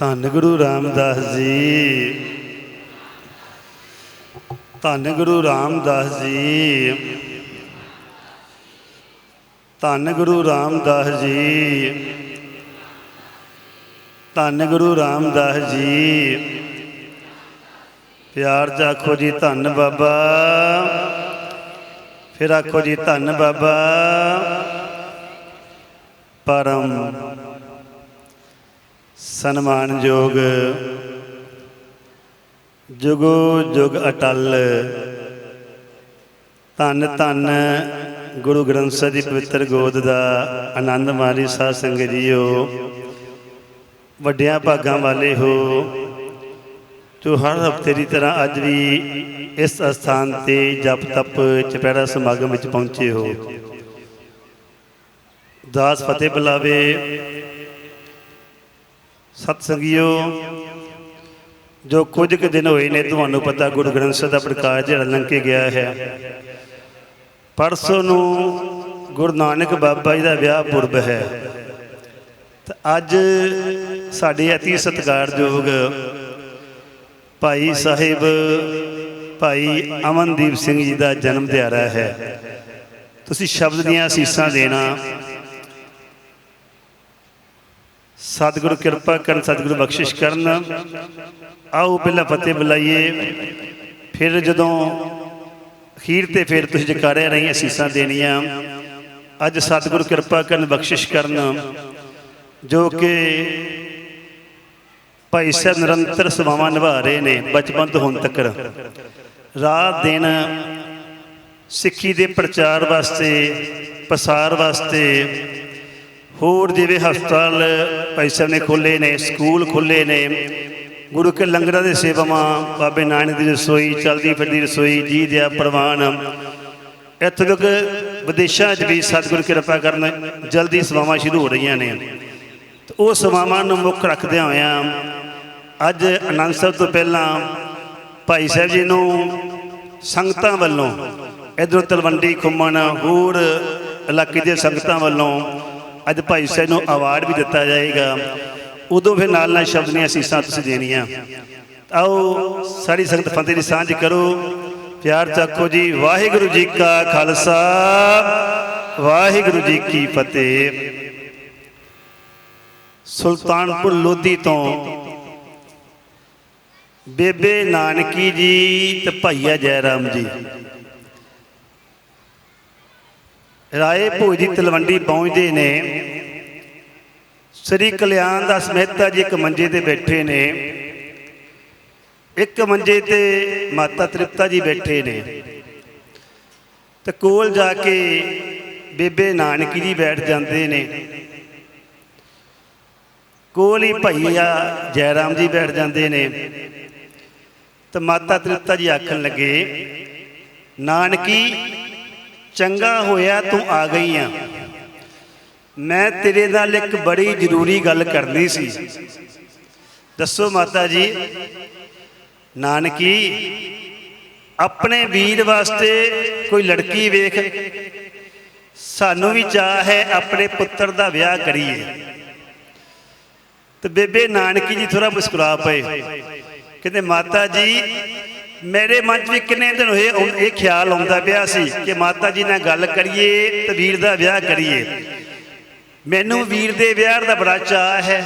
ਧੰਨ ਗੁਰੂ ਰਾਮਦਾਸ ਜੀ। ਧੰਨ ਗੁਰੂ ਰਾਮਦਾਸ ਜੀ। ਧੰਨ ਗੁਰੂ ਰਾਮਦਾਸ ਜੀ। ਧੰਨ ਗੁਰੂ ਰਾਮਦਾਸ ਜੀ। ਪਿਆਰ ਚ ਆਖੋ ਜੀ ਧੰਨ ਬਾਬਾ। ਫਿਰ ਆਖੋ ਜੀ ਧੰਨ ਬਾਬਾ। ਪਰਮ ਸਨਮਾਨਯੋਗ ਜੁਗੋ ਜੁਗ ਅਟਲ, ਧੰਨ ਧੰਨ ਗੁਰੂ ਗ੍ਰੰਥ ਸਾਹਿਬ ਦੀ ਪਵਿੱਤਰ ਗੋਦ ਦਾ ਆਨੰਦ ਮਾਰੀ ਸਾਧ ਸੰਗਤ ਜੀਓ। ਵੱਡਿਆਂ ਭਾਗਾਂ ਵਾਲੇ ਹੋ, ਜੋ ਹਰ ਹਫ਼ਤੇ ਦੀ ਤਰ੍ਹਾਂ ਅੱਜ ਵੀ ਇਸ ਅਸਥਾਨ ਤੇ ਜਪ ਤਪ ਚਪੈਰਾ ਸਮਾਗਮ ਵਿੱਚ ਪਹੁੰਚੇ ਹੋ। ਦਾਸ ਫਤਿਹ ਬੁਲਾਵੇ ਸਤ ਸੰਗਿਓ ਜੋ ਕੁਝ ਕੁ ਦਿਨ ਹੋਏ ਨੇ, ਤੁਹਾਨੂੰ ਪਤਾ ਗੁਰੂ ਗ੍ਰੰਥ ਸਾਹਿਬ ਦਾ ਪ੍ਰਕਾਸ਼ ਜਿਹੜਾ ਲੰਘ ਕੇ ਗਿਆ ਹੈ। ਪਰਸੋਂ ਨੂੰ ਗੁਰੂ ਨਾਨਕ ਬਾਬਾ ਜੀ ਦਾ ਵਿਆਹ ਪੁਰਬ ਹੈ। ਤੇ ਅੱਜ ਸਾਡੇ ਅਤੀ ਸਤਿਕਾਰਯੋਗ ਭਾਈ ਸਾਹਿਬ, ਭਾਈ ਅਮਨਦੀਪ ਸਿੰਘ ਜੀ ਦਾ ਜਨਮ ਦਿਹਾੜਾ ਹੈ। ਤੁਸੀਂ ਸ਼ਬਦ ਦੀਆਂ ਅਸੀਸਾਂ ਦੇਣਾ ਸਤਿਗੁਰੂ ਕਿਰਪਾ ਕਰਨ, ਸਤਿਗੁਰੂ ਬਖਸ਼ਿਸ਼ ਕਰਨ। ਆਓ ਪਹਿਲਾਂ ਫਤਿਹ ਬੁਲਾਈਏ। ਫਿਰ ਜਦੋਂ ਖੀਰ ਤੇ ਫਿਰ ਤੁਸੀਂ ਜਕਾਰਿਆ ਰਹੀ ਅਸੀਸਾਂ ਦੇਣੀਆਂ। ਅੱਜ ਸਤਿਗੁਰੂ ਕਿਰਪਾ ਕਰਨ, ਬਖਸ਼ਿਸ਼ ਕਰਨ। ਜੋ ਕਿ ਭਾਈ ਸਾਹਿਬ ਨਿਰੰਤਰ ਸੇਵਾਵਾਂ ਨਿਭਾ ਰਹੇ ਨੇ, ਬਚਪਨ ਤੋਂ ਹੁਣ ਤੱਕ। ਰਾਤ ਦਿਨ ਸਿੱਖੀ ਦੇ ਪ੍ਰਚਾਰ ਵਾਸਤੇ ਪ੍ਰਸਾਰ ਵਾਸਤੇ ਹੋਰ ਜਿਵੇਂ ਹਸਪਤਾਲ ਭਾਈ ਸਾਹਿਬ ਨੇ ਖੋਲੇ ਨੇ, ਸਕੂਲ ਖੋਲੇ ਨੇ, ਗੁਰੂ ਕੇ ਲੰਗਰਾਂ ਦੇ ਸੇਵਾਵਾਂ, ਬਾਬੇ ਨਾਨਕ ਦੀ ਰਸੋਈ, ਚਲਦੀ ਫਿਰਦੀ ਰਸੋਈ, ਜੀ ਦਿਆ ਪ੍ਰਵਾਨ। ਇੱਥੋਂ ਤੱਕ ਵਿਦੇਸ਼ਾਂ 'ਚ ਵੀ ਸਤਿਗੁਰ ਕਿਰਪਾ ਕਰਨ, ਜਲਦੀ ਸੇਵਾਵਾਂ ਸ਼ੁਰੂ ਹੋ ਰਹੀਆਂ ਨੇ। ਤੇ ਉਹ ਸੇਵਾਵਾਂ ਨੂੰ ਮੁੱਖ ਰੱਖਦਿਆਂ ਹੋਇਆਂ, ਅੱਜ ਆਨੰਦ ਸਾਹਿਬ ਤੋਂ ਪਹਿਲਾਂ ਭਾਈ ਸਾਹਿਬ ਜੀ ਨੂੰ ਸੰਗਤਾਂ ਵੱਲੋਂ ਇਧਰ ਤਲਵੰਡੀ ਖੁੰਮਣ, ਹੋਰ ਇਲਾਕੇ ਦੀਆਂ ਸੰਗਤਾਂ ਵੱਲੋਂ ਅੱਜ ਭਾਈ ਸਾਹਿਬ ਨੂੰ ਅਵਾਰਡ ਵੀ ਦਿੱਤਾ ਜਾਏਗਾ। ਉਦੋਂ ਫਿਰ ਨਾਲ ਨਾਲ ਸ਼ਬਦ ਦੀਆਂ ਅਸੀਸਾਂ ਤੁਸੀਂ ਦੇਣੀਆਂ। ਆਓ ਸਾਰੀ ਸੰਗਤ ਫਤਿਹ ਦੀ ਸਾਂਝ ਕਰੋ। ਪਿਆਰ ਚੱਕੋ ਜੀ, ਵਾਹਿਗੁਰੂ ਜੀ ਕਾ ਖਾਲਸਾ, ਵਾਹਿਗੁਰੂ ਜੀ ਕੀ ਫਤਿਹ। ਸੁਲਤਾਨਪੁਰ ਲੋਧੀ ਤੋਂ ਬੇਬੇ ਨਾਨਕੀ ਜੀ ਤੇ ਭਾਈਆ ਜੈਰਾਮ ਜੀ। ਰਾਏ ਭੋਜ ਦੀ ਤਲਵੰਡੀ ਪਹੁੰਚਦੇ ਨੇ। ਸ੍ਰੀ ਕਲਿਆਣ ਦਾ ਸਮੇਤਾ ਜੀ ਇੱਕ ਮੰਜੇ ਤੇ ਬੈਠੇ ਨੇ। ਇੱਕ ਮੰਜੇ ਤੇ ਮਾਤਾ ਤ੍ਰਿਪਤਾ ਜੀ ਬੈਠੇ ਨੇ। ਤੇ ਕੋਲ ਜਾ ਕੇ ਬੇਬੇ ਨਾਨਕੀ ਜੀ ਬੈਠ ਜਾਂਦੇ ਨੇ। ਕੋਲ ਹੀ ਭਈਆ ਜੈਰਾਮ ਜੀ ਬੈਠ ਜਾਂਦੇ ਨੇ। ਤੇ ਮਾਤਾ ਤ੍ਰਿਪਤਾ ਜੀ ਆਖਣ ਲੱਗੇ, ਨਾਨਕੀ ਚੰਗਾ ਹੋਇਆ ਤੂੰ ਆ ਗਈ ਆ। ਮੈਂ ਤੇਰੇ ਨਾਲ ਇੱਕ ਬੜੀ ਜ਼ਰੂਰੀ ਗੱਲ ਕਰਨੀ ਸੀ। ਦੱਸੋ ਮਾਤਾ ਜੀ, ਨਾਨਕੀ, ਆਪਣੇ ਵੀਰ ਵਾਸਤੇ ਕੋਈ ਲੜਕੀ ਵੇਖ, ਸਾਨੂੰ ਵੀ ਚਾਹ ਹੈ ਆਪਣੇ ਪੁੱਤਰ ਦਾ ਵਿਆਹ ਕਰੀਏ। ਤੇ ਬੇਬੇ ਨਾਨਕੀ ਜੀ ਥੋੜਾ ਮੁਸਕਰਾ ਪਏ। ਕਹਿੰਦੇ, ਮਾਤਾ ਜੀ ਮੇਰੇ ਮਨ 'ਚ ਵੀ ਕਿੰਨੇ ਦਿਨ ਹੋਏ ਇਹ ਖਿਆਲ ਆਉਂਦਾ ਪਿਆ ਸੀ ਕਿ ਮਾਤਾ ਜੀ ਨਾਲ ਗੱਲ ਕਰੀਏ ਤੇ ਵੀਰ ਦਾ ਵਿਆਹ ਕਰੀਏ। ਮੈਨੂੰ ਵੀਰ ਦੇ ਵਿਆਹ ਦਾ ਬੜਾ ਚਾਅ ਹੈ।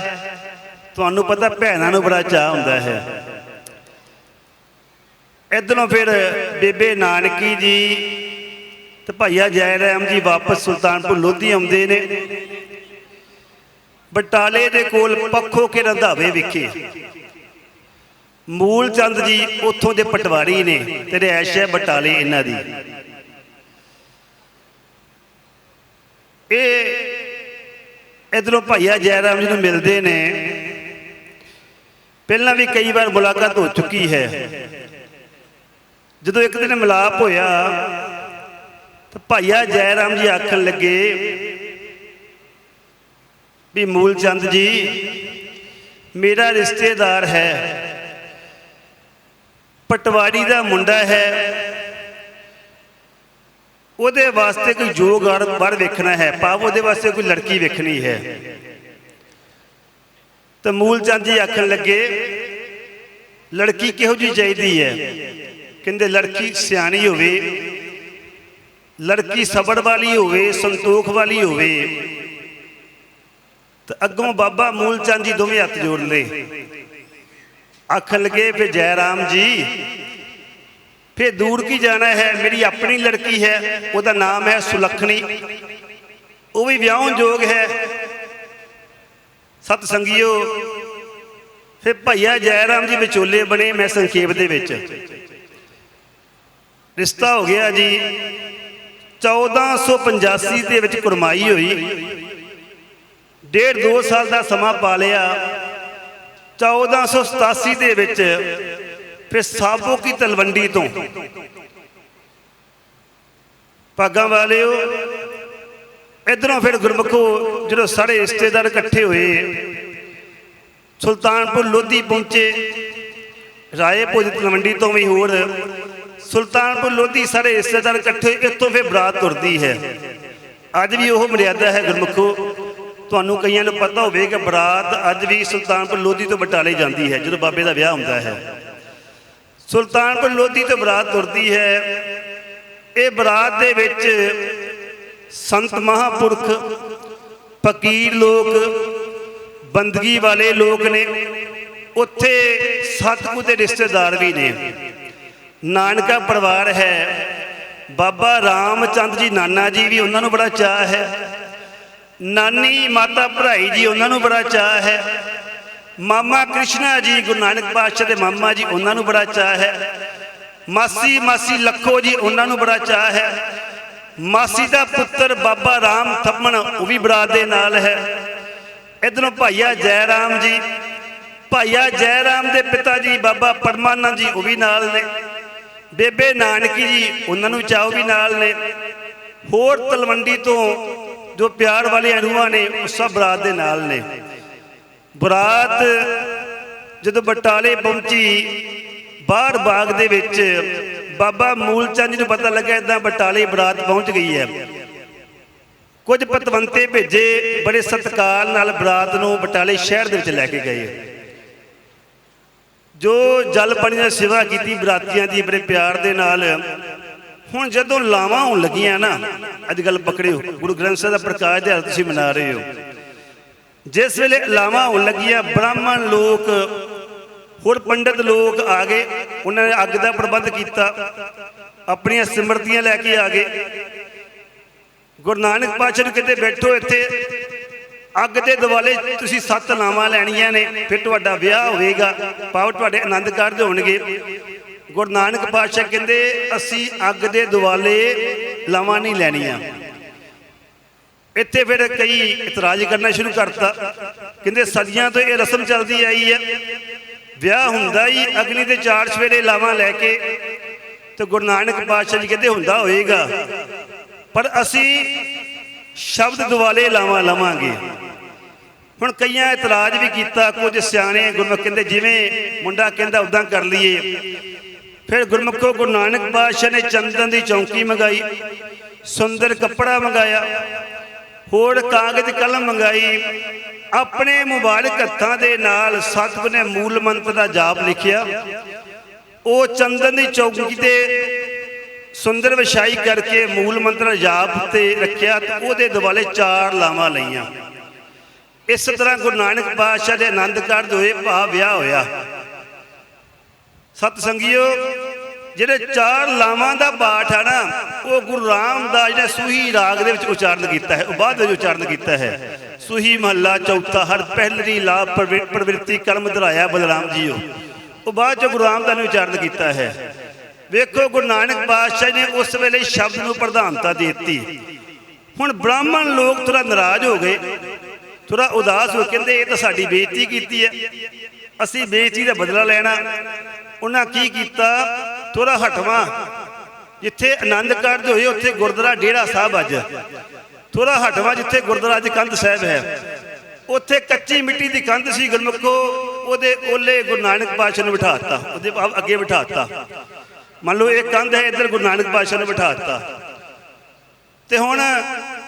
ਤੁਹਾਨੂੰ ਪਤਾ ਭੈਣਾਂ ਨੂੰ ਬੜਾ ਚਾਅ ਹੁੰਦਾ ਹੈ। ਇਧਰੋਂ ਫਿਰ ਬੇਬੇ ਨਾਨਕੀ ਜੀ ਤੇ ਭਾਈਆ ਜੈ ਰਾਮ ਜੀ ਵਾਪਸ ਸੁਲਤਾਨਪੁਰ ਲੋਧੀ ਆਉਂਦੇ ਨੇ। ਬਟਾਲੇ ਦੇ ਕੋਲ ਪੱਖੋ ਕੇ ਰੰਧਾਵੇ ਵਿਖੇ। ਮੂਲ ਚੰਦ ਜੀ ਉੱਥੋਂ ਦੇ ਪਟਵਾਰੀ ਨੇ ਤੇ ਰਿਹਾਇਸ਼ ਹੈ ਬਟਾਲੇ ਇਹਨਾਂ ਦੀ। ਇਹ ਇਧਰੋਂ ਭਾਈਆ ਜੈਰਾਮ ਜੀ ਨੂੰ ਮਿਲਦੇ ਨੇ। ਪਹਿਲਾਂ ਵੀ ਕਈ ਵਾਰ ਮੁਲਾਕਾਤ ਹੋ ਚੁੱਕੀ ਹੈ। ਜਦੋਂ ਇੱਕ ਦਿਨ ਮਿਲਾਪ ਹੋਇਆ, ਤਾਂ ਭਾਈਆ ਜੈਰਾਮ ਜੀ ਆਖਣ ਲੱਗੇ ਵੀ ਮੂਲ ਚੰਦ ਜੀ, ਮੇਰਾ ਰਿਸ਼ਤੇਦਾਰ ਹੈ। ਪਟਵਾਰੀ ਦਾ ਮੁੰਡਾ ਹੈ। ਉਹਦੇ ਵਾਸਤੇ ਕੋਈ ਜੋਗ ਵਰ ਵੇਖਣਾ ਹੈ। ਪਾਪ ਉਹਦੇ ਵਾਸਤੇ ਕੋਈ ਲੜਕੀ ਵੇਖਣੀ ਹੈ। ਤਾਂ ਮੂਲ ਚੰਦ ਜੀ ਆਖਣ ਲੱਗੇ, ਲੜਕੀ ਕਿਹੋ ਜੀ ਚਾਹੀਦੀ ਹੈ? ਕਹਿੰਦੇ ਲੜਕੀ ਸਿਆਣੀ ਹੋਵੇ, ਲੜਕੀ ਸਬਰ ਵਾਲੀ ਹੋਵੇ, ਸੰਤੋਖ ਵਾਲੀ ਹੋਵੇ, ਤੇ ਅੱਗੋਂ ਬਾਬਾ ਮੂਲ ਚੰਦ ਜੀ ਦੋਵੇਂ ਹੱਥ ਜੋੜ ਲਏ। ਆਖਣ ਲੱਗੇ ਫੇ ਜੈ ਰਾਮ ਜੀ। ਫੇ ਦੂਰ ਕੀ ਜਾਣਾ ਹੈ? ਮੇਰੀ ਆਪਣੀ ਲੜਕੀ ਹੈ, ਉਹਦਾ ਨਾਮ ਹੈ ਸੁਲੱਖਣੀ। ਉਹ ਵੀ ਵਿਆਹਣ ਯੋਗ ਹੈ। ਸਤ ਸੰਗਿਓ ਫਿਰ ਭਈਆ ਜੈ ਰਾਮ ਜੀ ਵਿਚੋਲੇ ਬਣੇ ਮੈਂ ਸੰਖੇਪ ਦੇ ਵਿੱਚ। ਰਿਸ਼ਤਾ ਹੋ ਗਿਆ ਜੀ। 1485 ਦੇ ਵਿੱਚ ਕੁਰਮਾਈ ਹੋਈ। ਡੇਢ ਦੋ ਸਾਲ ਦਾ ਸਮਾਂ ਪਾ ਲਿਆ। 1487 ਦੇ ਵਿੱਚ ਫਿਰ ਸਾਬੋ ਕੀ ਤਲਵੰਡੀ ਤੋਂ। ਭਾਗਾਂ ਵਾਲਿਓ, ਇਧਰੋਂ ਫਿਰ ਗੁਰਮਖੋ ਜਦੋਂ ਸਾਰੇ ਰਿਸ਼ਤੇਦਾਰ ਇਕੱਠੇ ਹੋਏ, ਸੁਲਤਾਨਪੁਰ ਲੋਧੀ ਪਹੁੰਚੇ ਰਾਏ ਭੋਜ ਤਲਵੰਡੀ ਤੋਂ ਵੀ ਹੋਰ, ਸੁਲਤਾਨਪੁਰ ਲੋਧੀ ਸਾਰੇ ਰਿਸ਼ਤੇਦਾਰ ਇਕੱਠੇ ਹੋਏ, ਇੱਥੋਂ ਫਿਰ ਬਰਾਤ ਤੁਰਦੀ ਹੈ। ਅੱਜ ਵੀ ਉਹ ਮਰਿਆਦਾ ਹੈ ਗੁਰਮਖੋ। ਤੁਹਾਨੂੰ ਕਈਆਂ ਨੂੰ ਪਤਾ ਹੋਵੇ ਕਿ ਬਰਾਤ ਅੱਜ ਵੀ ਸੁਲਤਾਨਪੁਰ ਲੋਧੀ ਤੋਂ ਬਟਾਲੇ ਜਾਂਦੀ ਹੈ, ਜਦੋਂ ਬਾਬੇ ਦਾ ਵਿਆਹ ਹੁੰਦਾ ਹੈ। ਸੁਲਤਾਨਪੁਰ ਲੋਧੀ ਤੋਂ ਬਰਾਤ ਤੁਰਦੀ ਹੈ। ਇਹ ਬਰਾਤ ਦੇ ਵਿੱਚ ਸੰਤ ਮਹਾਪੁਰਖ, ਫਕੀਰ ਲੋਕ, ਬੰਦਗੀ ਵਾਲੇ ਲੋਕ ਨੇ। ਉੱਥੇ ਸਤਿਗੁਰ ਦੇ ਰਿਸ਼ਤੇਦਾਰ ਵੀ ਨੇ। ਨਾਨਕਾ ਪਰਿਵਾਰ ਹੈ। ਬਾਬਾ ਰਾਮਚੰਦ ਜੀ, ਨਾਨਾ ਜੀ ਵੀ ਉਹਨਾਂ ਨੂੰ ਬੜਾ ਚਾਹ ਹੈ। ਨਾਨੀ ਮਾਤਾ ਭਰਾਈ ਜੀ, ਉਹਨਾਂ ਨੂੰ ਬੜਾ ਚਾਹ ਹੈ। ਮਾਮਾ ਕ੍ਰਿਸ਼ਨਾ ਜੀ, ਗੁਰੂ ਨਾਨਕ ਪਾਤਸ਼ਾਹ ਦੇ ਮਾਮਾ ਜੀ, ਉਹਨਾਂ ਨੂੰ ਬੜਾ ਚਾਹ ਹੈ। ਮਾਸੀ ਮਾਸੀ ਲੱਖੋ ਜੀ, ਉਹਨਾਂ ਨੂੰ ਬੜਾ ਚਾਹ ਹੈ। ਮਾਸੀ ਦਾ ਪੁੱਤਰ ਬਾਬਾ ਰਾਮ ਥੱਪਣ ਉਹ ਵੀ ਬਰਾਤ ਦੇ ਨਾਲ ਹੈ। ਇਧਰੋਂ ਭਾਈਆ ਜੈ ਰਾਮ ਜੀ, ਭਾਈਆ ਜੈ ਰਾਮ ਦੇ ਪਿਤਾ ਜੀ, ਬਾਬਾ ਪਰਮਾਨੰਦ ਜੀ, ਉਹ ਵੀ ਨਾਲ ਨੇ। ਬੇਬੇ ਨਾਨਕੀ ਜੀ, ਉਹਨਾਂ ਨੂੰ ਚਾਹੋ ਵੀ ਨਾਲ ਨੇ। ਹੋਰ ਤਲਵੰਡੀ ਤੋਂ ਜੋ ਪਿਆਰ ਵਾਲੇ ਅਨੂਆ ਨੇ, ਉਹ ਸਭ ਬਰਾਤ ਦੇ ਨਾਲ ਨੇ। ਬਰਾਤ ਜਦੋਂ ਬਟਾਲੇ ਪਹੁੰਚੀ, ਬਾਹਰ ਬਾਗ ਦੇ ਵਿੱਚ, ਬਾਬਾ ਮੂਲ ਚੰਦ ਜੀ ਨੂੰ ਪਤਾ ਲੱਗਾ ਇਦਾਂ ਬਟਾਲੇ ਬਰਾਤ ਪਹੁੰਚ ਗਈ ਹੈ। ਕੁਝ ਪਤਵੰਤੇ ਭੇਜੇ, ਬੜੇ ਸਤਿਕਾਰ ਨਾਲ ਬਰਾਤ ਨੂੰ ਬਟਾਲੇ ਸ਼ਹਿਰ ਦੇ ਵਿੱਚ ਲੈ ਕੇ ਗਏ। ਜੋ ਜਲ ਪਾਣੀ ਦੀ ਸੇਵਾ ਕੀਤੀ ਬਰਾਤੀਆਂ ਦੀ, ਬੜੇ ਪਿਆਰ ਦੇ ਨਾਲ ਹੁਣ ਜਦੋਂ ਲਾਵਾਂ ਹੋਣ ਲੱਗੀਆਂ ਨਾ, ਅੱਜ ਕੱਲ ਪਕੜਿਓ, ਗੁਰੂ ਗ੍ਰੰਥ ਸਾਹਿਬ ਦਾ ਪ੍ਰਕਾਸ਼ ਦਿਹਾੜਾ ਤੁਸੀਂ ਮਨਾ ਰਹੇ ਹੋ। ਜਿਸ ਵੇਲੇ ਲਾਵਾਂ ਹੋਣ ਲੱਗੀਆਂ, ਬ੍ਰਾਹਮਣ ਲੋਕ, ਹੋਰ ਪੰਡਤ ਲੋਕ ਆ ਗਏ, ਉਹਨਾਂ ਨੇ ਅੱਗ ਦਾ ਪ੍ਰਬੰਧ ਕੀਤਾ, ਆਪਣੀਆਂ ਸਿਮਰਤੀਆਂ ਲੈ ਕੇ ਆ ਗਏ। ਗੁਰੂ ਨਾਨਕ ਪਾਤਸ਼ਾਹ ਨੂੰ ਕਿਤੇ ਬੈਠੋ ਇੱਥੇ, ਅੱਗ ਦੇ ਦਿਵਾਲੇ ਤੁਸੀਂ ਸੱਤ ਲਾਵਾਂ ਲੈਣੀਆਂ ਨੇ, ਫਿਰ ਤੁਹਾਡਾ ਵਿਆਹ ਹੋਵੇਗਾ ਪਾਉ ਤੁਹਾਡੇ ਆਨੰਦ ਕਾਰਜ ਹੋਣਗੇ। ਗੁਰੂ ਨਾਨਕ ਪਾਤਸ਼ਾਹ ਕਹਿੰਦੇ, ਅਸੀਂ ਅੱਗ ਦੇ ਦਿਵਾਲੇ ਲਾਵਾਂ ਨਹੀਂ ਲੈਣੀਆਂ। ਇੱਥੇ ਫਿਰ ਕਈ ਇਤਰਾਜ਼ ਕਰਨਾ ਸ਼ੁਰੂ ਕਰਤਾ। ਕਹਿੰਦੇ, ਸਦੀਆਂ ਤੋਂ ਇਹ ਰਸਮ ਚੱਲਦੀ ਆਈ ਹੈ। ਵਿਆਹ ਹੁੰਦਾ ਹੀ ਅਗਨੀ ਦੇ ਚਾਰ ਸਵੇਰੇ ਲਾਵਾਂ ਲੈ ਕੇ ਤੇ ਗੁਰੂ ਨਾਨਕ ਪਾਤਸ਼ਾਹ ਜੀ ਕਹਿੰਦੇ, ਹੁੰਦਾ ਹੋਏਗਾ। ਪਰ ਅਸੀਂ ਸ਼ਬਦ ਦੁਆਲੇ ਲਾਵਾਂ ਲਵਾਂਗੇ। ਹੁਣ ਕਈਆਂ ਇਤਰਾਜ਼ ਵੀ ਕੀਤਾ, ਕੁਝ ਸਿਆਣੇ ਗੁਰਮੁਖ ਕਹਿੰਦੇ, ਜਿਵੇਂ ਮੁੰਡਾ ਕਹਿੰਦਾ ਉਦਾਂ ਕਰ ਲਈਏ। ਫਿਰ ਗੁਰਮੁਖੋ ਗੁਰੂ ਨਾਨਕ ਪਾਤਸ਼ਾਹ ਨੇ ਚੰਦਨ ਦੀ ਚੌਂਕੀ ਮੰਗਾਈ, ਸੁੰਦਰ ਕੱਪੜਾ ਮੰਗਾਇਆ, ਹੋਰ ਕਾਗਜ਼ ਕਲਮ ਮੰਗਾਈ, ਆਪਣੇ ਮੁਬਾਰਕ ਹੱਥਾਂ ਦੇ ਨਾਲ ਸਤਿਗੁਰ ਨੇ ਮੂਲ ਮੰਤਰ ਦਾ ਜਾਪ ਲਿਖਿਆ। ਉਹ ਚੰਦਨ ਦੀ ਚੌਂਕੀ ਤੇ ਸੁੰਦਰ ਵਿਛਾਈ ਕਰਕੇ ਮੂਲ ਮੰਤਰ ਜਾਪ ਤੇ ਰੱਖਿਆ ਤੇ ਉਹਦੇ ਦਿਵਾਲੇ ਚਾਰ ਲਾਵਾਂ ਲਈਆਂ। ਇਸ ਤਰ੍ਹਾਂ ਗੁਰੂ ਨਾਨਕ ਪਾਤਸ਼ਾਹ ਦੇ ਆਨੰਦ ਕਾਰਜ ਹੋਏ ਭਾ ਵਿਆਹ ਹੋਇਆ। ਸਤ ਸੰਗਿਓ ਜਿਹੜੇ ਚਾਰ ਲਾਵਾਂ ਦਾ ਪਾਠ ਆ ਨਾ, ਉਹ ਗੁਰੂ ਰਾਮਦਾਸ ਨੇ ਸੂਹੀ ਰਾਗ ਦੇ ਵਿੱਚ ਉਚਾਰਨ ਕੀਤਾ ਹੈ, ਉਹ ਬਾਅਦ ਵਿੱਚ ਉਚਾਰਨ ਕੀਤਾ ਹੈ। ਸੂਹੀ ਮਹੱਲਾ ਚੌਥਾ, ਹਰ ਪਹਿਲਰੀ ਲਾ ਪ੍ਰਵਿਰਤੀ ਕਰਮ ਧਰਾਇਆ ਬਲਰਾਮ ਜੀਓ। ਉਹ ਬਾਅਦ ਚ ਗੁਰੂ ਰਾਮਦਾਸ ਨੇ ਉਚਾਰਨ ਕੀਤਾ ਹੈ। ਵੇਖੋ ਗੁਰੂ ਨਾਨਕ ਪਾਤਸ਼ਾਹ ਨੇ ਉਸ ਵੇਲੇ ਸ਼ਬਦ ਨੂੰ ਪ੍ਰਧਾਨਤਾ ਦੇ ਦਿੱਤੀ। ਹੁਣ ਬ੍ਰਾਹਮਣ ਲੋਕ ਥੋੜਾ ਨਾਰਾਜ਼ ਹੋ ਗਏ। ਥੋੜਾ ਉਦਾਸ ਹੋ ਕੇ ਕਹਿੰਦੇ, ਇਹ ਤਾਂ ਸਾਡੀ ਬੇਇੱਜ਼ਤੀ ਕੀਤੀ ਹੈ। ਅਸੀਂ ਬੇਇੱਜ਼ਤੀ ਦਾ ਬਦਲਾ ਲੈਣਾ। ਉਹਨਾਂ ਕੀ ਕੀਤਾ? ਥੋੜਾ ਹਟਵਾ। ਜਿੱਥੇ ਆਨੰਦ ਕਾਰਜ ਹੋਏ, ਉੱਥੇ ਗੁਰਦੁਆਰਾ ਡੇੜਾ ਸਾਹਿਬ ਅੱਜ। ਥੋੜਾ ਹਟਵਾ ਜਿੱਥੇ ਗੁਰਦੁਆਰਾ ਅੱਜ ਕੰਧ ਸਾਹਿਬ ਹੈ। ਉੱਥੇ ਕੱਚੀ ਮਿੱਟੀ ਦੀ ਕੰਧ ਸੀ ਗੁਰਮੁਖੋ, ਉਹਦੇ ਓਲੇ ਗੁਰੂ ਨਾਨਕ ਪਾਤਸ਼ਾਹ ਨੂੰ ਬਿਠਾਤਾ ਉਹਦੇ ਬਾਅਦ ਅੱਗੇ ਬਿਠਾਤਾ ਮੰਨ ਲਓ ਇਹ ਕੰਧ ਹੈ, ਇੱਧਰ ਗੁਰੂ ਨਾਨਕ ਪਾਤਸ਼ਾਹ ਨੂੰ ਬਿਠਾਤਾ ਤੇ ਹੁਣ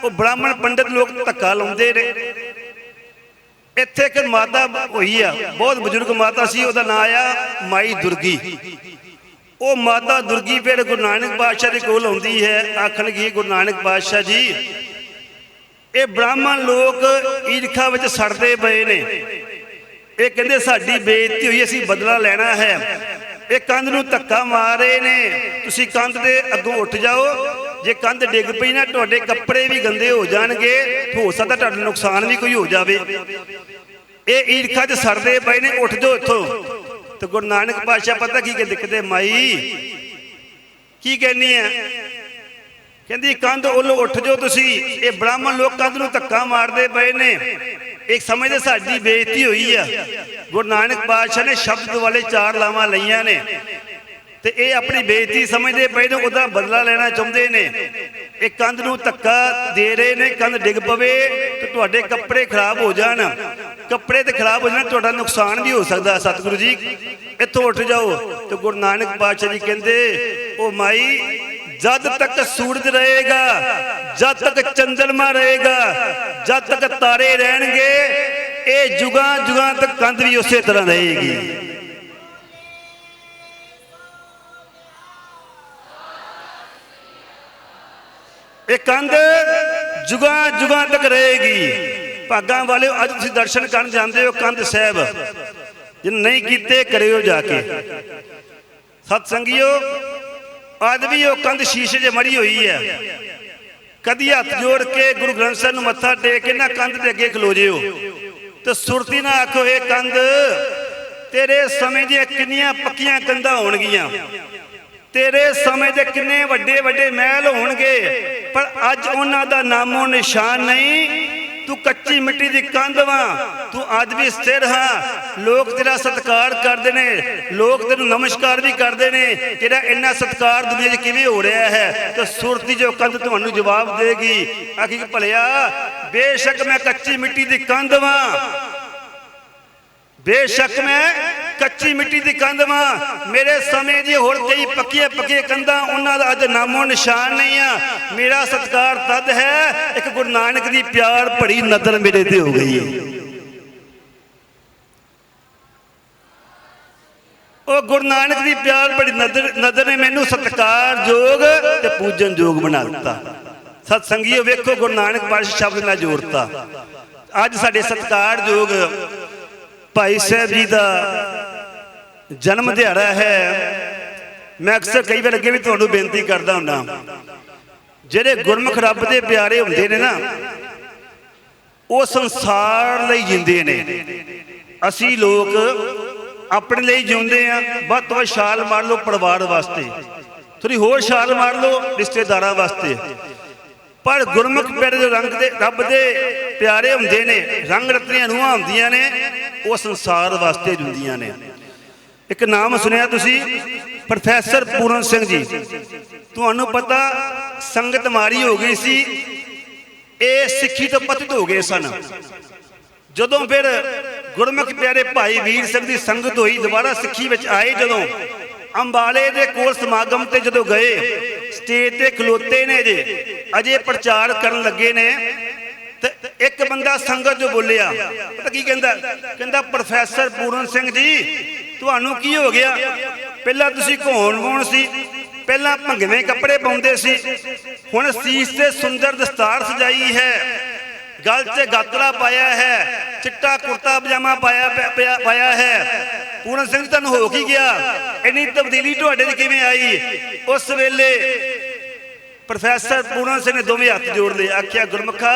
ਉਹ ਬ੍ਰਾਹਮਣ ਪੰਡਤ ਲੋਕ ਧੱਕਾ ਲਾਉਂਦੇ ਨੇ। ਇੱਥੇ ਇੱਕ ਮਾਤਾ ਹੋਈ ਆ, ਬਹੁਤ ਬਜ਼ੁਰਗ ਮਾਤਾ ਸੀ, ਉਹਦਾ ਨਾਂ ਆ ਮਾਈ ਦੁਰਗੀ। ਉਹ ਮਾਤਾ ਦੁਰਗੀ ਫਿਰ ਗੁਰੂ ਨਾਨਕ ਪਾਤਸ਼ਾਹ ਦੇ ਕੋਲ ਆਉਂਦੀ ਹੈ, ਆਖਣ ਲੱਗੀ, ਗੁਰੂ ਨਾਨਕ ਪਾਤਸ਼ਾਹ ਜੀ, ਇਹ ਬ੍ਰਾਹਮਣ ਲੋਕ ਈਰਖਾ ਵਿੱਚ ਸੜਦੇ ਪਏ ਨੇ। ਇਹ ਕਹਿੰਦੇ, ਸਾਡੀ ਬੇਇੱਜ਼ਤੀ ਹੋਈ, ਅਸੀਂ ਬਦਲਾ ਲੈਣਾ ਹੈ। ਇਹ ਕੰਧ ਨੂੰ ਧੱਕਾ ਮਾਰ ਰਹੇ ਨੇ। ਤੁਸੀਂ ਕੰਧ ਦੇ ਅੱਗੋਂ ਉੱਠ ਜਾਓ ਜੇ ਕੰਧ ਡਿੱਗ ਪਈ ਨਾ, ਤੁਹਾਡੇ ਕੱਪੜੇ ਵੀ ਗੰਦੇ ਹੋ ਜਾਣਗੇ ਹੋ ਸਕਦਾ ਤੁਹਾਡਾ ਨੁਕਸਾਨ ਵੀ ਕੋਈ ਹੋ ਜਾਵੇ। ਇਹ ਈਰਖਾ 'ਚ ਸਰਦੇ ਪਏ ਨੇ, ਉੱਠ ਜਾਓ ਇੱਥੋਂ। ਤੇ ਗੁਰੂ ਨਾਨਕ ਪਾਤਸ਼ਾਹ ਪਤਾ ਕੀ ਕਹਿੰਦੇ ਕਿਤੇ ਮਾਈ, ਕੀ ਕਹਿੰਨੀ ਹੈ ਕਹਿੰਦੀ, ਕੰਧ ਉੱਲੋ ਉੱਠ ਜਾਓ ਤੁਸੀਂ। ਇਹ ਬ੍ਰਾਹਮਣ ਲੋਕ ਕੰਧ ਨੂੰ ਧੱਕਾ ਮਾਰਦੇ ਪਏ ਨੇ। ਇੱਕ ਸਮਝਦੇ ਸਾਡੀ ਬੇਇੱਜ਼ਤੀ ਹੋਈ ਆ। ਗੁਰੂ ਨਾਨਕ ਪਾਤਸ਼ਾਹ ਨੇ ਸ਼ਬਦ ਵਾਲੇ ਚਾਰ ਲਾਵਾਂ ਲਈਆਂ ਨੇ। ਤੇ ਇਹ ਆਪਣੀ ਬੇਇੱਜ਼ਤੀ ਸਮਝਦੇ ਪਏ ਨੇ, ਉਹਦਾ ਬਦਲਾ ਲੈਣਾ ਚਾਹੁੰਦੇ ਨੇ। ਇਹ ਕੰਧ ਨੂੰ ਧੱਕਾ ਦੇ ਰਹੇ ਨੇ, ਕੰਧ ਡਿੱਗ ਪਵੇ ਤੇ ਤੁਹਾਡੇ ਕੱਪੜੇ ਖਰਾਬ ਹੋ ਜਾਣ। ਕੱਪੜੇ ਤੇ ਖਰਾਬ ਹੋ ਜਾਣ, ਤੁਹਾਡਾ ਨੁਕਸਾਨ ਵੀ ਹੋ ਸਕਦਾ, ਸਤਿਗੁਰੂ ਜੀ। ਇੱਥੋਂ ਉੱਠ ਜਾਓ ਤੇ ਗੁਰੂ ਨਾਨਕ ਪਾਤਸ਼ਾਹ ਜੀ ਕਹਿੰਦੇ ਉਹ ਮਾਈ, ਜਦ ਤੱਕ ਸੂਰਜ ਰਹੇਗਾ, ਜਦ ਤੱਕ ਚੰਦਰਮਾ ਰਹੇਗਾ, ਜਦ ਤੱਕ ਤਾਰੇ ਰਹਿਣਗੇ, ਇਹ ਜੁਗਾਂ ਜੁਗਾਂ ਤੱਕ ਕੰਧ ਵੀ ਉਸੇ ਤਰ੍ਹਾਂ ਰਹੇਗੀ। ਇਹ ਕੰਧ ਜੁਗਾਂ ਜੁਗਾਂ ਤੱਕ ਰਹੇਗੀ। ਭਾਗਾਂ ਵਾਲੇ ਅੱਜ ਤੁਸੀਂ ਦਰਸ਼ਨ ਕਰਨ ਜਾਂਦੇ ਹੋ ਕੰਧ ਸਾਹਿਬ। ਜੇ ਨਹੀਂ ਕੀਤੇ, ਕਰਿਓ ਜਾ ਕੇ। ਸਤ ਸੰਗਿਓ ਅੱਜ ਵੀ ਉਹ ਕੰਧ ਸ਼ੀਸ਼ੇ 'ਚ ਮੜੀ ਹੋਈ ਹੈ। ਕਦੀ ਹੱਥ ਜੋੜ ਕੇ ਗੁਰੂ ਗ੍ਰੰਥ ਸਾਹਿਬ ਨੂੰ ਮੱਥਾ ਟੇਕ ਕੇ ਨਾ ਕੰਧ ਦੇ ਅੱਗੇ ਖਲੋ ਜਿਓ। ਤੇ ਸੁਰਤੀ ਨਾ ਆਖੋ ਇਹ ਕੰਧ, ਤੇਰੇ ਸਮੇਂ ਦੀਆਂ ਕਿੰਨੀਆਂ ਪੱਕੀਆਂ ਕੰਧਾਂ ਹੋਣਗੀਆਂ। ਤੇਰੇ ਸਮੇਂ ਦੇ ਕਿੰਨੇ ਵੱਡੇ ਵੱਡੇ ਮਹਿਲ ਹੋਣਗੇ, ਪਰ ਅੱਜ ਉਹਨਾਂ ਦਾ ਨਾਮੋ ਨਿਸ਼ਾਨ ਨਹੀਂ। ਤੂੰ ਕੱਚੀ ਮਿੱਟੀ ਦੀ ਕੰਧ ਵਾਂ, ਤੂੰ ਅੱਜ ਵੀ ਸਥਿਰ ਹਾਂ। ਲੋਕ ਤੇਰਾ ਸਤਿਕਾਰ ਕਰਦੇ ਨੇ, ਲੋਕ ਤੈਨੂੰ ਨਮਸਕਾਰ ਵੀ ਕਰਦੇ ਨੇ ਤੇਰਾ ਇੰਨਾ ਸਤਿਕਾਰ ਦੁਨੀਆ 'ਚ ਕਿਵੇਂ ਹੋ ਰਿਹਾ ਹੈ? ਤੇ ਸੁਰਤੀ ਜੋ ਕੰਧ ਤੁਹਾਨੂੰ ਜਵਾਬ ਦੇਗੀ। ਆਖੀ ਭਲਿਆ, ਬੇਸ਼ੱਕ ਮੈਂ ਕੱਚੀ ਮਿੱਟੀ ਦੀ ਕੰਧ ਵਾਂ। ਬੇਸ਼ੱਕ ਮੈਂ ਕੱਚੀ ਮਿੱਟੀ ਦੀ ਕੰਧ ਵਾਂ। ਮੇਰੇ ਸਮੇਂ ਦੀ ਹੋਰ ਕਈ ਪੱਕੀਆਂ ਪੱਕੀਆਂ ਕੰਧਾਂ, ਉਹਨਾਂ ਦਾ ਅੱਜ ਨਾਮੋ ਨਿਸ਼ਾਨ ਨਹੀਂ ਆ। ਮੇਰਾ ਸਤਕਾਰ ਤਦ ਹੈ, ਇੱਕ ਗੁਰੂ ਨਾਨਕ ਦੀ ਪਿਆਰ ਭਰੀ ਨਜ਼ਰ ਮੇਰੇ ਤੇ ਹੋ ਗਈ ਹੈ। ਉਹ ਗੁਰੂ ਨਾਨਕ ਦੀ ਪਿਆਰ ਭਰੀ ਨਜ਼ਰ ਨਜ਼ਰ ਨੇ ਮੈਨੂੰ ਸਤਿਕਾਰਯੋਗ ਤੇ ਪੂਜਨਯੋਗ ਬਣਾ ਦਿੱਤਾ। ਸਤ ਸੰਗੀਓ ਵੇਖੋ, ਗੁਰੂ ਨਾਨਕ ਪਾਤਸ਼ਾਹ ਸ਼ਬਦ ਨਾਲ ਜੋੜਤਾ। ਅੱਜ ਸਾਡੇ ਸਤਿਕਾਰਯੋਗ ਭਾਈ ਸਾਹਿਬ ਜੀ ਦਾ ਜਨਮ ਦਿਹਾੜਾ ਹੈ। ਮੈਂ ਅਕਸਰ ਕਈ ਵਾਰ ਅੱਗੇ ਵੀ ਤੁਹਾਨੂੰ ਬੇਨਤੀ ਕਰਦਾ ਹੁੰਦਾ। ਜਿਹੜੇ ਗੁਰਮੁਖ ਰੱਬ ਦੇ ਪਿਆਰੇ ਹੁੰਦੇ ਨੇ ਨਾ, ਉਹ ਸੰਸਾਰ ਲਈ ਜਿੰਦੇ ਨੇ। ਅਸੀਂ ਲੋਕ ਆਪਣੇ ਲਈ ਜਿਉਂਦੇ ਆ ਵੱਧ ਤੋਂ ਛਾਲ ਮਾਰ ਲਓ ਪਰਿਵਾਰ ਵਾਸਤੇ। ਥੋੜੀ ਹੋਰ ਛਾਲ ਮਾਰ ਲਓ ਰਿਸ਼ਤੇਦਾਰਾਂ ਵਾਸਤੇ। ਪਰ ਗੁਰਮੁਖ ਪਿਆਰੇ ਦੇ ਰੰਗ ਦੇ ਰੱਬ ਦੇ ਪਿਆਰੇ ਹੁੰਦੇ ਨੇ, ਰੰਗ ਰਤਨੀਆਂ ਰੂਹਾਂ ਹੁੰਦੀਆਂ ਨੇ, ਉਹ ਸੰਸਾਰ ਵਾਸਤੇ ਜੁੰਦੀਆਂ ਨੇ। ਇੱਕ ਨਾਮ ਸੁਣਿਆ ਤੁਸੀਂ? ਪ੍ਰੋਫੈਸਰ ਪੂਰਨ ਸਿੰਘ ਜੀ। ਤੁਹਾਨੂੰ ਪਤਾ ਸੰਗਤ ਮਾਰੀ ਹੋ ਗਈ ਸੀ, ਇਹ ਸਿੱਖੀ ਤੋਂ ਪਤਿਤ ਹੋ ਗਏ ਸਨ। ਜਦੋਂ ਫਿਰ ਗੁਰਮੁਖ ਪਿਆਰੇ ਭਾਈ ਵੀਰ ਸਿੰਘ ਦੀ ਸੰਗਤ ਹੋਈ, ਦੁਬਾਰਾ ਸਿੱਖੀ ਵਿੱਚ ਆਏ, ਜਦੋਂ ਅੰਬਾਲੇ ਦੇ ਕੋਲ ਸਮਾਗਮ ਤੇ ਜਦੋਂ ਗਏ, ਸਟੇਜ ਤੇ ਖਲੋਤੇ ਨੇ ਜੇ, ਅਜੇ ਪ੍ਰਚਾਰ ਕਰਨ ਲੱਗੇ ਨੇ, ਤੇ ਇੱਕ ਬੰਦਾ ਸੰਗਤ ਜੋ ਬੋਲਿਆ, ਪਤਾ ਕੀ ਕਹਿੰਦਾ? ਕਹਿੰਦਾ, ਪ੍ਰੋਫੈਸਰ ਪੂਰਨ ਸਿੰਘ ਜੀ ਤੁਹਾਨੂੰ ਕੀ ਹੋ ਗਿਆ? ਪਹਿਲਾਂ ਤੁਸੀਂ ਘੋਣ ਵੋਣ ਸੀ, ਪਹਿਲਾਂ ਭੰਗਵੇਂ ਕੱਪੜੇ ਪਾਉਂਦੇ ਸੀ। ਹੁਣ ਸੀਸ ਤੇ ਸੁੰਦਰ ਦਸਤਾਰ ਸਜਾਈ ਹੈ। ਗਲ 'ਤੇ ਗਾਤਰਾ ਪਾਇਆ ਹੈ, ਚਿੱਟਾ ਕੁਰਤਾ ਪਜਾਮਾ ਪਾਇਆ ਪਾਇਆ ਹੈ। ਪੂਰਨ ਸਿੰਘ ਤੁਹਾਨੂੰ ਹੋ ਕੀ ਗਿਆ? ਇੰਨੀ ਤਬਦੀਲੀ ਤੁਹਾਡੇ 'ਚ ਕਿਵੇਂ ਆਈ? ਉਸ ਵੇਲੇ ਪ੍ਰੋਫੈਸਰ ਪੂਰਨ ਸਿੰਘ ਨੇ ਦੋਵੇਂ ਹੱਥ ਜੋੜ ਲਏ, ਆਖਿਆ, ਗੁਰਮੁਖਾ,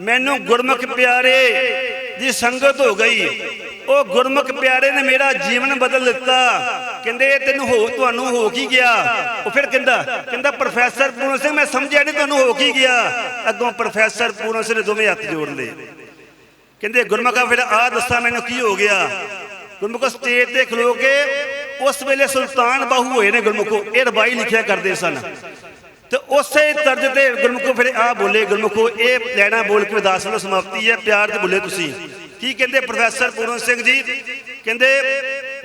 ਮੈਨੂੰ ਗੁਰਮੁਖ ਪਿਆਰੇ ਦੀ ਸੰਗਤ ਹੋ ਗਈ। ਉਹ ਗੁਰਮੁਖ ਪਿਆਰੇ ਨੇ ਮੇਰਾ ਜੀਵਨ ਬਦਲ ਦਿੱਤਾ। ਕਹਿੰਦੇ ਤੈਨੂੰ ਹੋ, ਤੁਹਾਨੂੰ ਹੋ ਕੀ ਗਿਆ? ਉਹ ਫਿਰ ਕਹਿੰਦਾ ਕਹਿੰਦਾ, ਪ੍ਰੋਫੈਸਰ ਪੂਰਨ ਸਿੰਘ, ਮੈਂ ਸਮਝਿਆ ਨਹੀਂ ਤੁਹਾਨੂੰ ਹੋ ਕੀ ਗਿਆ। ਅੱਗੋਂ ਪ੍ਰੋਫੈਸਰ ਪੂਰਨ ਸਿੰਘ ਨੇ ਦੋਵੇਂ ਹੱਥ ਜੋੜ ਲਏ। ਕਹਿੰਦੇ, ਗੁਰਮੁਖਾ, ਫਿਰ ਆ ਦੱਸਾਂ ਮੈਨੂੰ ਕੀ ਹੋ ਗਿਆ? ਗੁਰਮੁਖ ਸਟੇਜ ਤੇ ਖਲੋ ਕੇ ਉਸ ਵੇਲੇ ਸੁਲਤਾਨ ਬਾਹੂ ਹੋਏ ਨੇ ਗੁਰਮੁਖੋ। ਇਹ ਰਬਾਈ ਲਿਖਿਆ ਕਰਦੇ ਸਨ। ਤੇ ਉਸੇ ਤਰਜ ਤੇ ਗੁਰਮੁਖੋ ਫਿਰ ਆ ਬੋਲੇ, ਗੁਰਮੁਖੋ, ਇਹ ਲੈਣਾ ਬੋਲ ਕੇ ਅਰਦਾਸ ਵੱਲੋਂ ਸਮਾਪਤੀ ਹੈ, ਪਿਆਰ ਤੇ ਬੋਲੇ ਤੁਸੀਂ। ਕੀ ਕਹਿੰਦੇ ਪ੍ਰੋਫੈਸਰ ਪੂਰਨ ਸਿੰਘ ਜੀ? ਕਹਿੰਦੇ,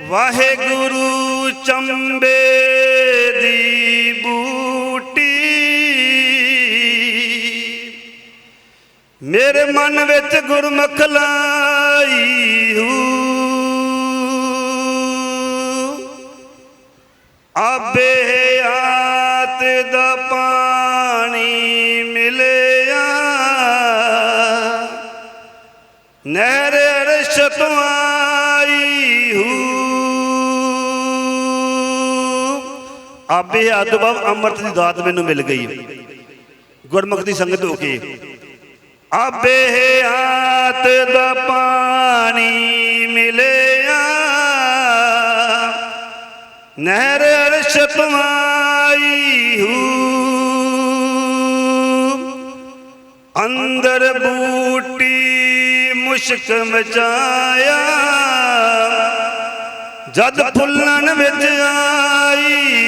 ਵਾਹਿਗੁਰੂ ਚੰਬੇ ਦੀ ਬੂਟੀ, ਮੇਰੇ ਮਨ ਵਿੱਚ ਗੁਰਮੁਖ ਲਾਈ ਹੂ। ਆਬੇ ਆਬੇ ਆਤ ਬਾਅਦ ਅੰਮ੍ਰਿਤ ਦੀ ਦਾਤ ਮੈਨੂੰ ਮਿਲ ਗਈ। ਗੁਰਮੁਖ ਦੀ ਸੰਗਤ ਹੋ ਕੇ। ਆਬੇ ਆਤ ਦਾ ਪਾਣੀ ਮਿਲਿਆ। ਨਹਿਰ ਅਰਸ਼ ਤੋਂ ਆਈ ਹੂ। ਅੰਦਰ ਬੂਟੀ ਮੁਸ਼ਕ ਮਚਾਇਆ। ਜਦ ਫੁੱਲਣ ਵਿੱਚ ਆਈ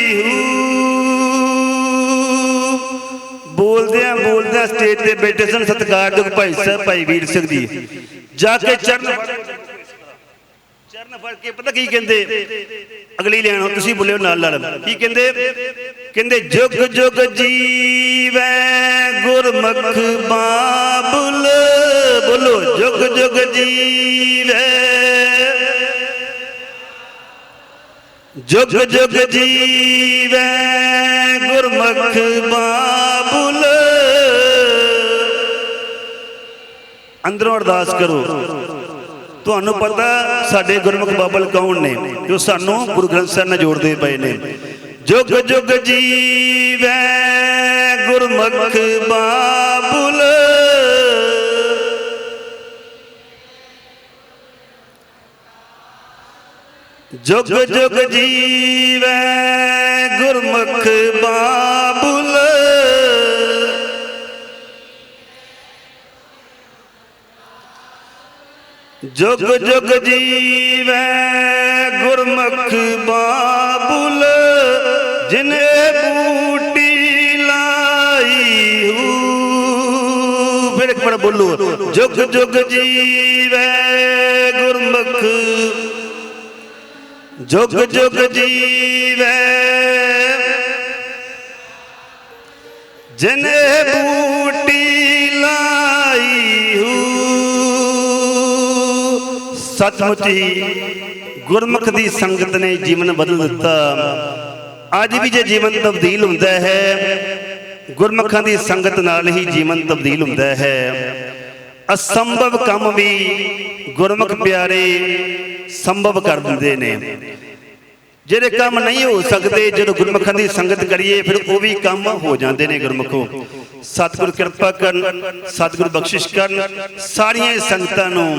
ਬੋਲਦਿਆਂ ਬੋਲਦਿਆਂ ਸਟੇਜ ਤੇ ਬੈਠੇ ਸਨ ਸਤਿਕਾਰਯੋਗ ਭਾਈ ਸਾਹਿਬ ਭਾਈ ਵੀਰ ਸਿੰਘ ਜੀ। ਜਾ ਕੇ ਚਰਨ ਚਰਨ ਫੜ ਕੇ ਪਤਾ ਕੀ ਕਹਿੰਦੇ? ਅਗਲੀ ਲੈਣ ਹੋ ਤੁਸੀਂ ਬੋਲਿਓ ਨਾਲ ਨਾਲ। ਕੀ ਕਹਿੰਦੇ? ਕਹਿੰਦੇ ਜੁਗ ਜੁਗ ਜੀਵੈ ਗੁਰਮੁਖ ਬਾਬੁਲ ਬੋਲੋ ਜੁਗ ਜੁਗ ਜੀਵੈ। ਜੁਗ ਜੁਗ ਜੀਵੈ ਗੁਰਮੁਖ ਬਾਬੁਲ ਅੰਦਰੋਂ ਅਰਦਾਸ ਕਰੋ। ਤੁਹਾਨੂੰ ਪਤਾ ਸਾਡੇ ਗੁਰਮੁਖ ਬਾਬਲ ਕੌਣ ਨੇ, ਜੋ ਸਾਨੂੰ ਗੁਰੂ ਗ੍ਰੰਥ ਸਾਹਿਬ ਨਾਲ ਜੋੜਦੇ ਪਏ ਨੇ। ਜੁਗ ਜੁਗ ਜੀਵੈ ਗੁਰਮੁਖ ਬਾਬੁਲ। ਜੁਗ ਜੁਗ ਜੀਵੈ ਗੁਰਮੁਖ ਬਾਬੁਲ। ਜੁਗ ਜੁਗ ਜੀਵੈ ਗੁਰਮੁਖ ਬਾਬੁਲ, ਜਿਨੇ ਬੂਟੀ ਲਾਈ ਹੂ। ਫਿਰ ਇੱਕ ਵਾਰ ਬੋਲੋ, ਜੁਗ ਜੁਗ ਜੀਵੈ ਗੁਰਮੁਖ। ਜੁਗ ਜੁਗ ਜੀਵੈ ਜਿਨੇ ਬੂਟੀ ਸੱਚਮੁੱਚ ਹੀ ਗੁਰਮੁਖ ਦੀ ਸੰਗਤ ਨੇ ਜੀਵਨ ਬਦਲ ਦਿੱਤਾ। ਅੱਜ ਵੀ ਜੇ ਜੀਵਨ ਤਬਦੀਲ ਹੁੰਦਾ ਹੈ, ਗੁਰਮੁਖਾਂ ਦੀ ਸੰਗਤ ਨਾਲ ਹੀ ਜੀਵਨ ਤਬਦੀਲ ਹੁੰਦਾ ਹੈ। ਅਸੰਭਵ ਕੰਮ ਵੀ ਗੁਰਮੁਖ ਪਿਆਰੇ ਸੰਭਵ ਕਰ ਦਿੰਦੇ ਨੇ। ਜਿਹੜੇ ਕੰਮ ਨਹੀਂ ਹੋ ਸਕਦੇ, ਜਦੋਂ ਗੁਰਮੁਖਾਂ ਦੀ ਸੰਗਤ ਕਰੀਏ, ਫਿਰ ਉਹ ਵੀ ਕੰਮ ਹੋ ਜਾਂਦੇ ਨੇ ਗੁਰਮੁਖੋ। ਸਤਿਗੁਰ ਕਿਰਪਾ ਕਰਨ, ਸਤਿਗੁਰ ਬਖਸ਼ਿਸ਼ ਕਰਨ, ਸਾਰੀਆਂ ਸੰਗਤਾਂ ਨੂੰ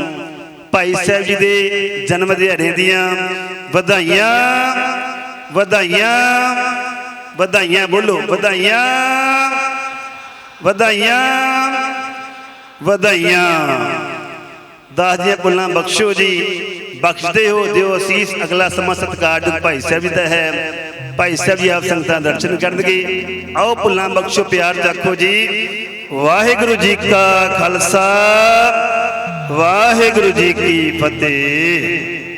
ਭਾਈ ਸਾਹਿਬ ਜੀ ਦੇ ਜਨਮ ਦਿਹਾੜੇ ਦੀਆਂ ਵਧਾਈਆਂ ਵਧਾਈਆਂ ਵਧਾਈਆਂ ਬੋਲੋ ਵਧਾਈਆਂ ਵਧਾਈਆਂ ਵਧਾਈਆਂ। ਦਾਸ ਦੀਆਂ ਪੁੱਲਾਂ ਬਖਸ਼ੋ ਜੀ ਬਖਸ਼ਦੇ ਹੋ ਦਿਓ ਅਸੀਸ। ਅਗਲਾ ਸਮਾਂ ਸਤਿਕਾਰਯੋਗ ਭਾਈ ਸਾਹਿਬ ਜੀ ਦਾ ਹੈ। ਭਾਈ ਸਾਹਿਬ ਜੀ ਆਪ ਸੰਗਤਾਂ ਦਰਸ਼ਨ ਕਰਨਗੇ। ਆਓ ਪੁੱਲਾਂ ਬਖਸ਼ੋ ਪਿਆਰ ਰੱਖੋ ਜੀ। ਵਾਹਿਗੁਰੂ ਜੀ ਕਾ ਖਾਲਸਾ। ਵਾਹਿਗੁਰੂ ਜੀ ਕੀ ਫਤਿਹ।